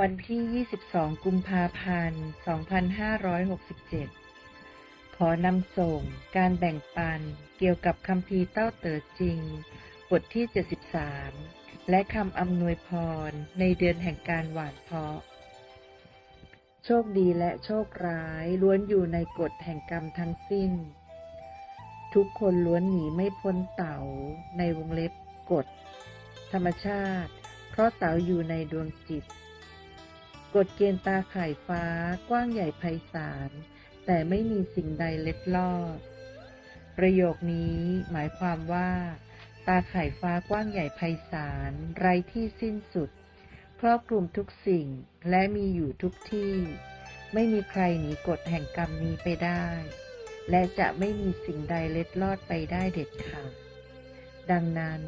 วันที่ 22 กุมภาพันธ์ 2567 ขอนำส่งการแบ่งปันเกี่ยวกับคำพีเต้าเต๋อจริง บทที่ 73 และคำอำนวยพรในเดือนแห่งการหวานเพาะ โชคดีและโชคร้ายล้วนอยู่ในกฎแห่งกรรมทั้งสิ้น ทุกคนล้วนหนีไม่พ้นเต๋าในวงเล็บกฎธรรมชาติ เพราะเต๋าอยู่ในดวงจิต กฎเกณฑ์ตาข่ายฟ้ากว้างใหญ่ไพศาล แต่ไม่มีสิ่งใดเล็ดลอด ประโยคนี้หมายความว่า ตาข่ายฟ้ากว้างใหญ่ไพศาล ไร้ที่สิ้นสุด ครอบคลุมทุกสิ่งและมีอยู่ทุกที่ ไม่มีใครหนีกฎแห่งกรรมนี้ไปได้ และจะไม่มีสิ่งใดเล็ดลอดไปได้เด็ดขาด ดังนั้น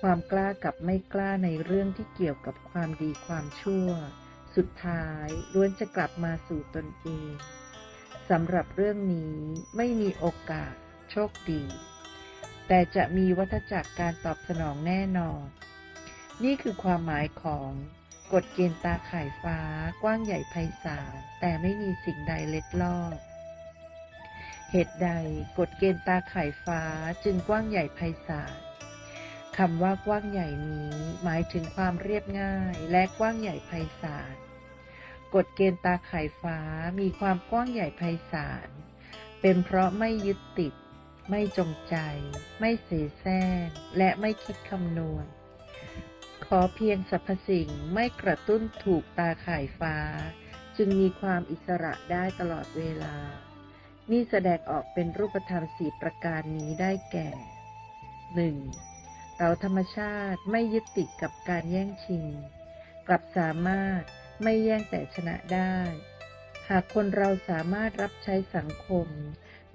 ความกล้ากับไม่กล้าในเรื่องที่เกี่ยวกับความดีความชั่ว สุดท้ายล้วนจะกลับมาสู่ตนเองสำหรับเรื่องนี้ไม่มีโอกาสโชคดี แต่จะมีวัฏจักรการตอบสนองแน่นอน นี่คือความหมายของกฎเกณฑ์ตาข่ายฟ้ากว้างใหญ่ไพศาลแต่ไม่มีสิ่งใดเล็ดลอด เหตุใดกฎเกณฑ์ตาข่ายฟ้าจึงกว้างใหญ่ไพศาล คำว่ากว้างใหญ่นี้ หมายถึงความเรียบง่ายและกว้างใหญ่ไพศาล กฎเกณฑ์ตาข่ายฟ้ามีความกว้างใหญ่ไพศาล เป็นเพราะไม่ยึดติด ไม่จงใจ ไม่เสแสร้งและไม่คิดคำนวณ ขอเพียงสรรพสิ่งไม่กระตุ้นถูกตาข่ายฟ้า จึงมีความอิสระได้ตลอดเวลา นี่แสดงออกเป็นรูปธรรมสี่ประการนี้ได้แก่ 1. เต๋าธรรมชาติไม่ยึดติดกับการแย่งชิง กลับสามารถไม่แย่งแต่ชนะได้ หากคนเราสามารถรับใช้สังคม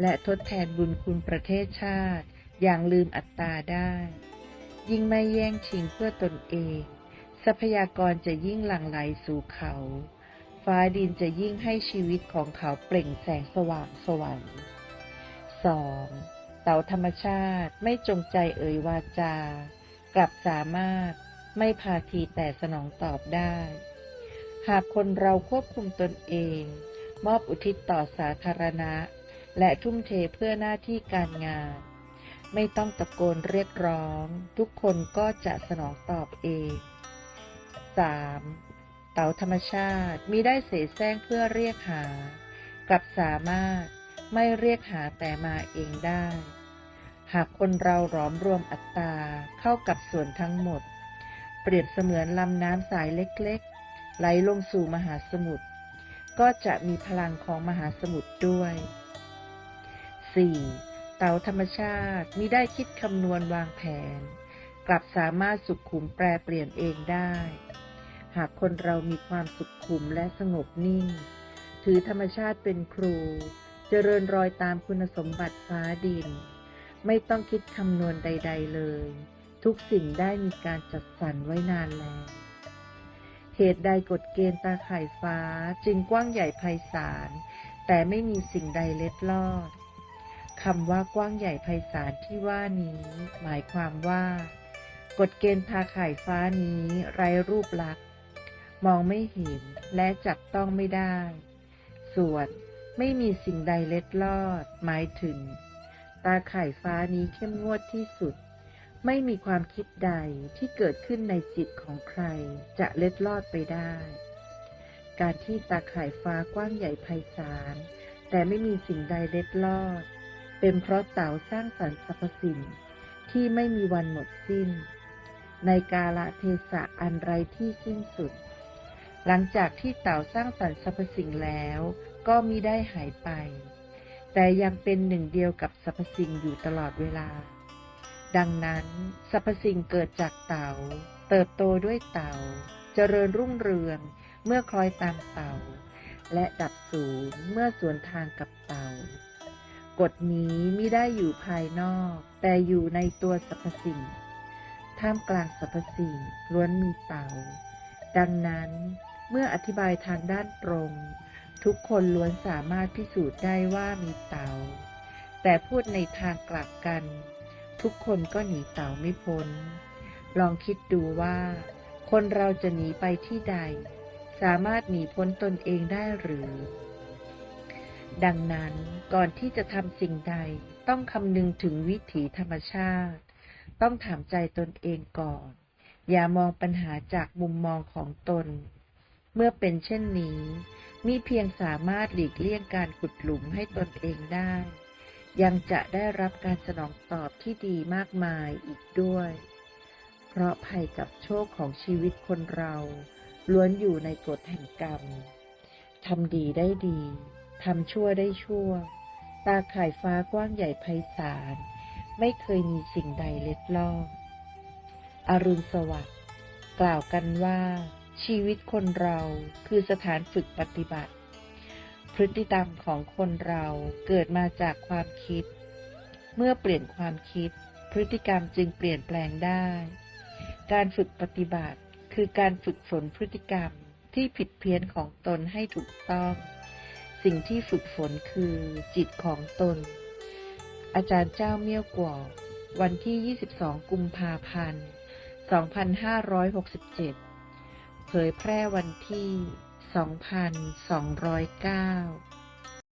และทดแทนบุญคุณประเทศชาติ อย่างลืมอัตตาได้ ยิ่งไม่แย่งชิงเพื่อตนเอง ทรัพยากรจะยิ่งหลั่งไหลสู่เขา ฟ้าดินจะยิ่งให้ชีวิตของเขาเปล่งแสงสว่างสวรรค์ 2. เต่าธรรมชาติไม่จงใจเอ่ยวาจา กลับสามารถไม่พาทีแต่สนองตอบได้ หากคนเราควบคุมตนเอง มอบอุทิศต่อสาธารณะ และทุ่มเทเพื่อหน้าที่การงาน ไม่ต้องตะโกนเรียกร้อง ทุกคนก็จะสนองตอบเอง 3. เต่าธรรมชาติมิได้เสแสร้งเพื่อเรียกหากลับสามารถ ไม่เรียกหาแต่มาเองได้ หากคนเราหลอมรวมอัตตาเข้ากับส่วนทั้งหมด เปรียบเสมือนลำน้ำสายเล็กๆ ไหลลงสู่มหาสมุทรก็จะมีพลังของมหาสมุทรด้วย 4. เต่าธรรมชาติมิได้คิดคำนวณวางแผน กลับสามารถสุขขุมแปรเปลี่ยนเองได้ หากคนเรามีความสุขขุมและสงบนิ่ง ถือธรรมชาติเป็นครู เจริญรอยตามคุณสมบัติฟ้าดิน ไม่ต้องคิดคำนวณใด ๆ เลย ทุกสิ่งได้มีการจัดสรรไว้นานแล้ว เหตุใดกฎเกณฑ์ตาข่ายฟ้าจึงกว้างใหญ่ไพศาล แต่ไม่มีสิ่งใดเล็ดลอดคำว่ากว้างใหญ่ไพศาลที่ว่านี้ หมายความว่า กฎเกณฑ์ทาข่ายฟ้านี้ไร้รูปลักษณ์มองไม่เห็นและจับต้องไม่ได้ ส่วน ไม่มีสิ่งใดเล็ดลอด หมายถึง ตาข่ายฟ้านี้เข้มงวดที่สุด ไม่มีความคิดใดที่เกิดขึ้นในจิตของใครจะเล็ดลอดไปได้ การที่ตาข่ายฟ้ากว้างใหญ่ไพศาล แต่ไม่มีสิ่งใดเล็ดลอด เป็นเพราะเต่าสร้างสรรค์สรรพสิ่งที่ไม่มีวันหมดสิ้น ในกาลเทศะอันไรที่สิ้นสุด หลังจากที่เต่าสร้างสรรค์สรรพสิ่งแล้ว ก็มิได้หายไป แต่ยังเป็นหนึ่งเดียวกับสรรพสิ่งอยู่ตลอดเวลา ดังนั้นสรรพสิ่งเกิดจากเต่า เติบโตด้วยเต่า เจริญรุ่งเรืองเมื่อคล้อยตามเต่า และดับสูญเมื่อสวนทางกับเต่ากฎนี้มิได้อยู่ภายนอก แต่อยู่ในตัวสรรพสิ่ง ท่ามกลางสรรพสิ่งล้วนมีเต่า ดังนั้นเมื่ออธิบายทางด้านตรง ทุกคนล้วนสามารถพิสูจน์ได้ว่ามีเต่าแต่พูดในทางกลับกัน ทุกคนก็หนีเต่าไม่พ้น ลองคิดดูว่า คนเราจะหนีไปที่ใด สามารถหนีพ้นตนเองได้หรือ ดังนั้นก่อนที่จะทำสิ่งใดต้องคำนึงถึงวิถีธรรมชาติ ต้องถามใจตนเองก่อน อย่ามองปัญหาจากมุมมองของตน เมื่อเป็นเช่นนี้ มิเพียงสามารถหลีกเลี่ยงการขุดหลุมให้ตนเองได้ ยังจะได้รับการสนองตอบที่ดีมากมายอีกด้วย เพราะภัยกับโชคของชีวิตคนเราล้วนอยู่ในกฎแห่งกรรม ทำดีได้ดี ทำชั่วได้ชั่ว ตาข่ายฟ้ากว้างใหญ่ไพศาล ไม่เคยมีสิ่งใดเล็ดลอดอรุณสวัสดิ์กล่าวกันว่า ชีวิตคนเราคือสถานฝึกปฏิบัติ พฤติกรรมของคนเราเกิดมาจากความคิด เมื่อเปลี่ยนความคิด พฤติกรรมจึงเปลี่ยนแปลงได้ การฝึกปฏิบัติคือการฝึกฝนพฤติกรรมที่ผิดเพี้ยนของตนให้ถูกต้อง สิ่งที่ฝึกฝนคือจิตของตน อาจารย์เจ้าเมี่ยวกวอวันที่ 22 กุมภาพันธ์ 2567 เผยแพร่วันที่ 2209